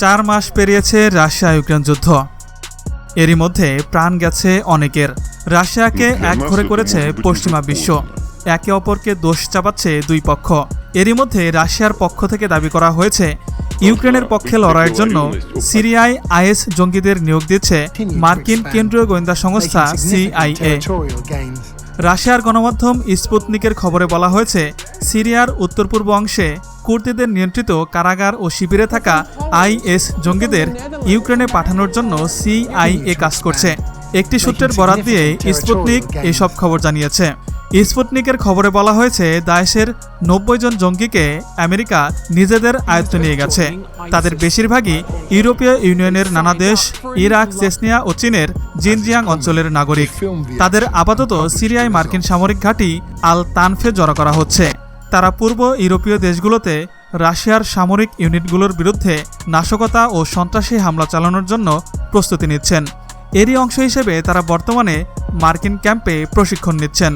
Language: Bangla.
চার মাস পেরিয়েছে রাশিয়া ইউক্রেন যুদ্ধ। এরই মধ্যে প্রাণ গেছে অনেকের। রাশিয়াকে এক ঘরে করেছে পশ্চিমা বিশ্ব। একে অপরকে দোষ চাপাচ্ছে দুই পক্ষ। এরই মধ্যে রাশিয়ার পক্ষ থেকে দাবি করা হয়েছে ইউক্রেনের পক্ষে লড়াইয়ের জন্য সিরিয়ায় আইএস জঙ্গিদের নিয়োগ দিচ্ছে মার্কিন কেন্দ্রীয় গোয়েন্দা সংস্থা সিআইএ। রাশিয়ার গণমাধ্যম স্পুতনিকের খবরে বলা হয়েছে সিরিয়ার উত্তর পূর্ব অংশে কুর্দিদের নিয়ন্ত্রিত কারাগার ও শিবিরে থাকা আইএস জঙ্গিদের ইউক্রেনে পাঠানোর জন্য সিআইএ কাজ করছে। একটি সূত্রের বরাত দিয়ে স্পুটনিক এসব খবর জানিয়েছে। স্পুটনিকের খবরে বলা হয়েছে, দায়েশের নব্বই জন জঙ্গিকে আমেরিকা নিজেদের আয়ত্ত নিয়ে গেছে। তাদের বেশিরভাগই ইউরোপীয় ইউনিয়নের নানা দেশ, ইরাক, চেসনিয়া ও চীনের জিনজিয়াং অঞ্চলের নাগরিক। তাদের আপাতত সিরিয়ায় মার্কিন সামরিক ঘাঁটি আল তানফে জড়ো করা হচ্ছে। তারা পূর্ব ইউরোপীয় দেশগুলোতে রাশিয়ার সামরিক ইউনিটগুলোর বিরুদ্ধে নাশকতা ও সন্ত্রাসী হামলা চালানোর জন্য প্রস্তুতি নিচ্ছেন। এরই অংশ হিসেবে তারা বর্তমানে মার্কিন ক্যাম্পে প্রশিক্ষণ নিচ্ছেন।